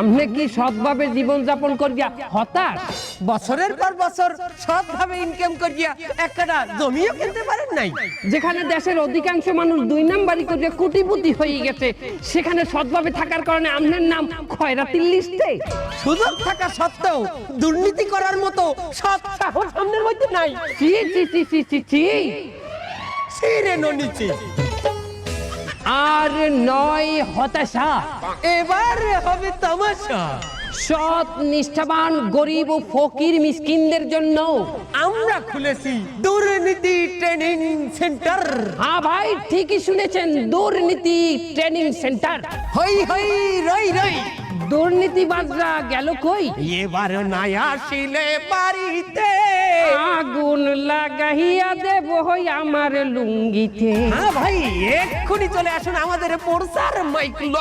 আপনি কি সৎভাবে জীবন যাপন করিয়া হতাশ? বছরের পর বছর সৎভাবে ইনকাম করিয়া একটা জমিও কিনতে পারেন নাই। যেখানে দেশের অধিকাংশ মানুষ দুই নাম্বারই করিয়া কোটিপতি হয়ে গেছে সেখানে সৎভাবে থাকার কারণে আপনার নাম খয়রাতির লিস্টে। সুযোগ থাকা সত্ত্বেও দুর্নীতি করার মতো সৎ সাহস সামনের মধ্যে নাই। চি চি চি চি চি চি ছিঁড়ে নিচে আর নয় হতাশা। এবার হবে তামাশা। সৎ নিষ্ঠাবান গরিব ও ফকির মিসকিনদের জন্য। আমরা খুলেছি দুর্নীতি ট্রেনিং সেন্টার হ্যাঁ ভাই ঠিকই শুনেছেন দুর্নীতি ট্রেনিং সেন্টার হই হই রই রই। দুর্নীতিবাজরা গেল কই? এবার নাই আসিলে বাড়িতে। আগুন লাগাইয়া হই আমার লুঙ্গিতে। হ্যাঁ ভাই এক্ষুনি চলে আসুন আমাদের পড়সার মাইকুল